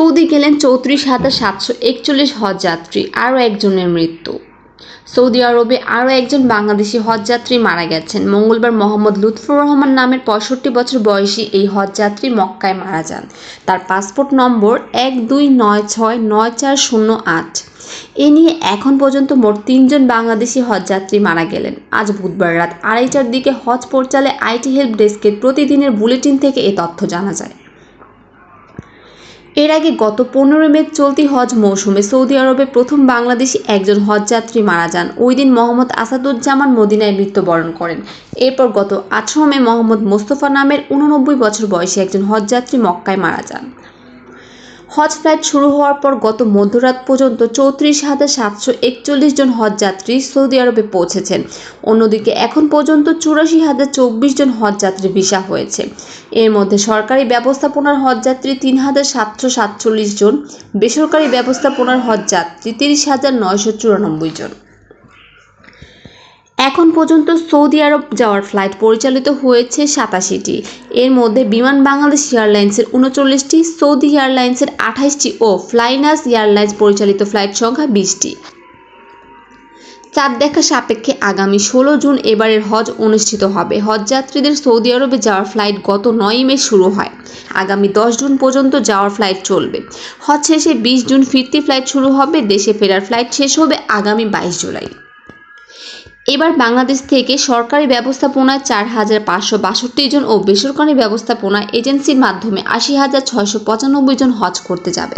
Saudi গেলেন চৌত্রিশ হাজার সাতশো একচল্লিশ হজযাত্রী আরও একজনের মৃত্যু। সৌদি আরবে আরও একজন বাংলাদেশি হজযাত্রী মারা গেছেন। মঙ্গলবার মোহাম্মদ লুৎফুর রহমান নামের পঁয়ষট্টি বছর বয়সী এই হজযাত্রী মক্কায় মারা যান। তার পাসপোর্ট নম্বর এক দুই নয় ছয় নয় চার শূন্য আট। এ নিয়ে এখন পর্যন্ত মোট তিনজন বাংলাদেশি হজযাত্রী মারা গেলেন। আজ বুধবার রাত আড়াইটার দিকে হজ পোর্টালে আইটি হেল্প ডেস্কের প্রতিদিনের বুলেটিন থেকে এ তথ্য জানা যায়। এর আগে গত পনেরো মে চলতি হজ মৌসুমে সৌদি আরবে প্রথম বাংলাদেশি একজন হজযাত্রী মারা যান। ওই দিন মোহাম্মদ আসাদুজ্জামান মদিনায় মৃত্যুবরণ করেন। এরপর গত আঠারো মে মোহাম্মদ মোস্তফা নামের উননব্বই বছর বয়সী একজন হজযাত্রী মক্কায় মারা যান। হজ ফ্লাইট শুরু হওয়ার পর গত মধ্যরাত পর্যন্ত চৌত্রিশ হাজার সাতশো একচল্লিশ জন হজযাত্রী সৌদি আরবে পৌঁছেছেন। অন্যদিকে এখন পর্যন্ত চুরাশি হাজার চব্বিশ জন হজযাত্রী ভিসা হয়েছে। এর মধ্যে সরকারি ব্যবস্থাপনার হজযাত্রী তিন হাজার সাতশো সাতচল্লিশ জন, বেসরকারি ব্যবস্থাপনার হজযাত্রী তিরিশ হাজার নয়শো চুরানব্বই জন। এখন পর্যন্ত সৌদি আরব যাওয়ার ফ্লাইট পরিচালিত হয়েছে সাতাশিটি। এর মধ্যে বিমান বাংলাদেশ এয়ারলাইন্সের উনচল্লিশটি, সৌদি এয়ারলাইন্সের আঠাশটি ও ফ্লাইনাস এয়ারলাইন্স পরিচালিত ফ্লাইট সংখ্যা বিশটি। চাঁদ দেখা সাপেক্ষে আগামী ষোলো জুন এবারের হজ অনুষ্ঠিত হবে। হজযাত্রীদের সৌদি আরবে যাওয়ার ফ্লাইট গত নয় মে শুরু হয়। আগামী দশ জুন পর্যন্ত যাওয়ার ফ্লাইট চলবে। হজ শেষে বিশ জুন ফিরতি ফ্লাইট শুরু হবে। দেশে ফেরার ফ্লাইট শেষ হবে আগামী বাইশ জুলাই। এবার বাংলাদেশ থেকে সরকারি ব্যবস্থাপনায় চার হাজার পাঁচশো বাষট্টি জন ও বেসরকারি ব্যবস্থাপনা এজেন্সির মাধ্যমে আশি হাজার ছয়শো পঁচানব্বই জন হজ করতে যাবে।